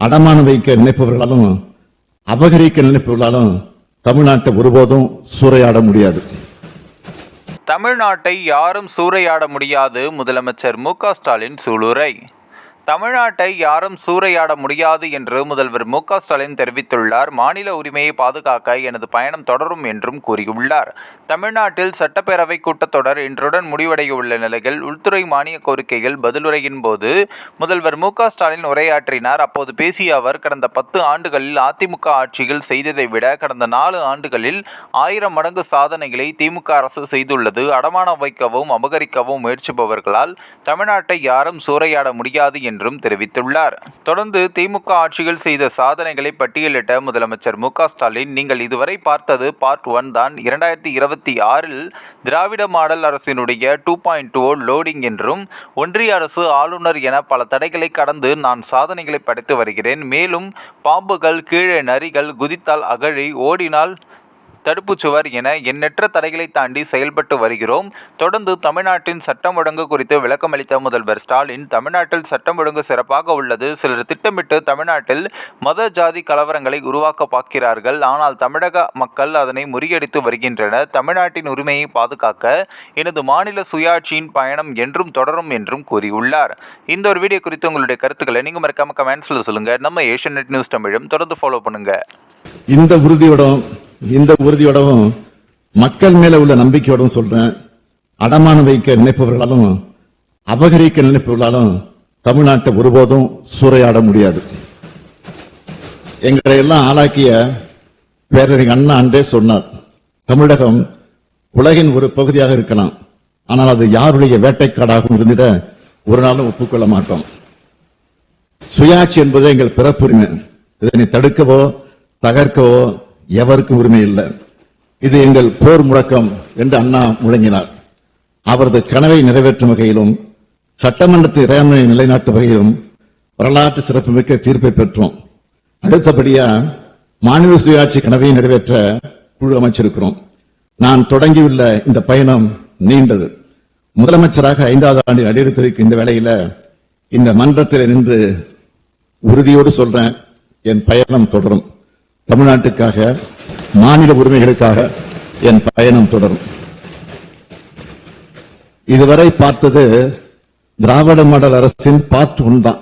அடமானம் வைக்க நினைப்பவர்களாலும் அபகரிக்க நினைப்பவர்களாலும் தமிழ்நாட்டை ஒருபோதும் சூறையாட முடியாது. தமிழ்நாட்டை யாரும் சூறையாட முடியாது முதலமைச்சர் மு க ஸ்டாலின் சூளுரை. தமிழ்நாட்டை யாரும் சூறையாட முடியாது என்று முதல்வர் மு ஸ்டாலின் தெரிவித்துள்ளார். மாநில உரிமையை பாதுகாக்க எனது பயணம் தொடரும் என்றும் கூறியுள்ளார். தமிழ்நாட்டில் சட்டப்பேரவை கூட்டத்தொடர் இன்றுடன் முடிவடைய உள்ள நிலையில் உள்துறை மானிய கோரிக்கைகள் பதிலுரையின் போது முதல்வர் மு ஸ்டாலின் உரையாற்றினார். அப்போது பேசிய அவர் கடந்த பத்து ஆண்டுகளில் அதிமுக ஆட்சியில் செய்ததை விட கடந்த நாலு ஆண்டுகளில் ஆயிரம் மடங்கு சாதனைகளை திமுக அரசு செய்துள்ளது. அடமானம் வைக்கவும் அபகரிக்கவும் முயற்சிப்பவர்களால் தமிழ்நாட்டை யாரும் சூறையாட முடியாது என்று என்றும் தெரிவித்துள்ளார். தொடர்ந்து திமுக ஆட்சியில் செய்த சாதனைகளை பட்டியலிட்ட முதலமைச்சர் மு ஸ்டாலின் நீங்கள் இதுவரை பார்த்தது பார்ட் ஒன் தான். இரண்டாயிரத்தி இருபத்தி ஆறில் திராவிட மாடல் அரசினுடைய டூ பாயிண்ட் டூ லோடிங் என்றும் ஒன்றிய அரசு ஆளுநர் என பல தடைகளை கடந்து நான் சாதனைகளை படைத்து வருகிறேன். மேலும் பாம்புகள் கீழே நரிகள் குதித்தால் அகழி ஓடினால் தடுப்புச் சுவர் என எண்ணற்ற தடைகளை தாண்டி செயல்பட்டு வருகிறோம். தொடர்ந்து தமிழ்நாட்டின் சட்டம் ஒழுங்கு குறித்து விளக்கமளித்த முதல்வர் ஸ்டாலின் தமிழ்நாட்டில் சட்டம் ஒழுங்கு சிறப்பாக உள்ளது. சிலர் திட்டமிட்டு தமிழ்நாட்டில் மத ஜாதி கலவரங்களை உருவாக்க பார்க்கிறார்கள். ஆனால் தமிழக மக்கள் அதனை முறியடித்து வருகின்றனர். தமிழ்நாட்டின் உரிமையை பாதுகாக்க எனது மாநில சுயாட்சியின் பயணம் என்றும் தொடரும் என்றும் கூறியுள்ளார். இந்த ஒரு வீடியோ குறித்து உங்களுடைய கருத்துக்களை நீங்கள் மறக்காம கமெண்ட்ஸில் சொல்லுங்கள் நம்ம ஏஷியன் நியூஸ் தமிழும் தொடர்ந்து ஃபாலோ பண்ணுங்கள் இந்த உறுதியோடும் இந்த உறுதியோடவும் மக்கள் மேல உள்ள நம்பிக்கையோடும் சொல்றேன். அடமானம் வைக்க நினைப்பவர்களாலும் அபகரிக்க நினைப்பவர்களாலும் தமிழ்நாட்டை ஒருபோதும் சூறையாட முடியாது. எங்களை எல்லாம் ஆளாக்கிய பேரறிஞர் அண்ணா அன்றே சொன்னார் தமிழகம் உலகின் ஒரு பகுதியாக இருக்கலாம். ஆனால் அது யாருடைய வேட்டைக்காடாகவும் இருந்திட ஒரு நாளும் ஒப்புக்கொள்ள மாட்டோம். சுயாட்சி என்பது எங்கள் பிறப்புரிமை. இதனை தடுக்கவோ தகர்க்கவோ எவருக்கும் உரிமை இல்லை. இது எங்கள் போர் முழக்கம் என்று அண்ணா முழங்கினார். அவரது கனவை நிறைவேற்றும் வகையிலும் சட்டமன்றத்தை இறையாண்மை நிலைநாட்டும் வகையிலும் வரலாற்று சிறப்புமிக்க தீர்ப்பை பெற்றோம். அடுத்தபடியா மாநில சுயாட்சி கனவை நிறைவேற்ற குழு அமைச்சிருக்கிறோம். நான் தொடங்கியுள்ள இந்த பயணம் நீண்டது. முதலமைச்சராக ஐந்தாவது ஆண்டில் அடியெடுத்து வைக்கும் இந்த வேளையில இந்த மன்றத்தில் நின்று உறுதியோடு சொல்றேன் என் பயணம் தொடரும். தமிழ்நாட்டுக்காக மாநில உரிமைகளுக்காக என் பயணம் தொடரும். இதுவரை பார்த்தது திராவிட மாடல் அரசின் பார்ட் ஒன் தான்